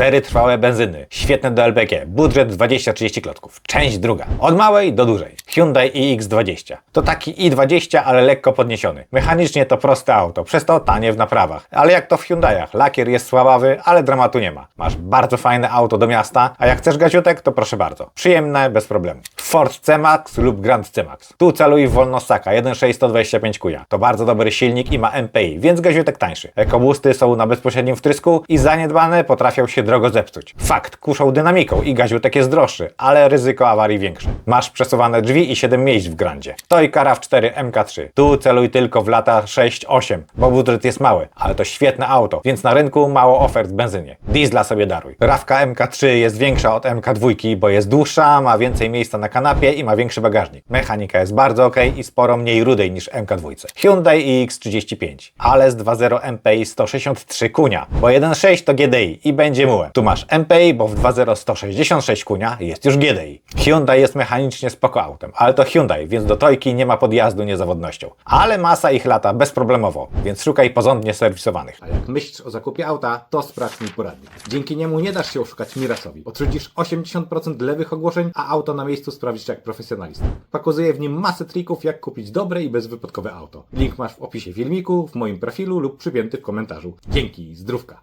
Cztery trwałe benzyny. Świetne do LPG. Budżet 20-30 klocków. Część druga. Od małej do dużej. Hyundai iX20. To taki i20, ale lekko podniesiony. Mechanicznie to proste auto, przez to tanie w naprawach. Ale jak to w Hyundaiach, lakier jest słabawy, ale dramatu nie ma. Masz bardzo fajne auto do miasta, a jak chcesz gaziutek, to proszę bardzo. Przyjemne, bez problemu. Ford C-Max lub Grand C-Max. Tu celuj w wolnosaka 1.6 125 kuja. To bardzo dobry silnik i ma MPI, więc gaziutek tańszy. Ekobusty są na bezpośrednim wtrysku i zaniedbane potrafią się drogo zepsuć. Fakt, kuszą dynamiką i gaziutek jest droższy, ale ryzyko awarii większe. Masz przesuwane drzwi i 7 miejsc w grandzie. To i Kara w 4 MK3. Tu celuj tylko w lata 6-8, bo budżet jest mały, ale to świetne auto, więc na rynku mało ofert w benzynie. Diesla sobie daruj. Rawka MK3 jest większa od MK2, bo jest dłuższa, ma więcej miejsca na kanapie i ma większy bagażnik. Mechanika jest bardzo ok i sporo mniej rudej niż MK2. Hyundai iX35, ale z 2.0 MPI 163 kunia, bo 1.6 to GDI i będzie mułem. Tu masz MPI, bo w 2.0 166 kunia jest już GDI. Hyundai jest mechanicznie spoko autem, ale to Hyundai, więc do Tojki nie ma podjazdu niezawodnością. Ale masa ich lata bezproblemowo, więc szukaj porządnie serwisowanych. A jak myślisz o zakupie auta, to sprawdź mój poradnik. Dzięki niemu nie dasz się oszukać Mirasowi. Odrzucisz 80% lewych ogłoszeń, a auto na miejscu sprawdzisz jak profesjonalista. Pokazuję w nim masę trików, jak kupić dobre i bezwypadkowe auto. Link masz w opisie filmiku, w moim profilu lub przypięty w komentarzu. Dzięki, zdrówka.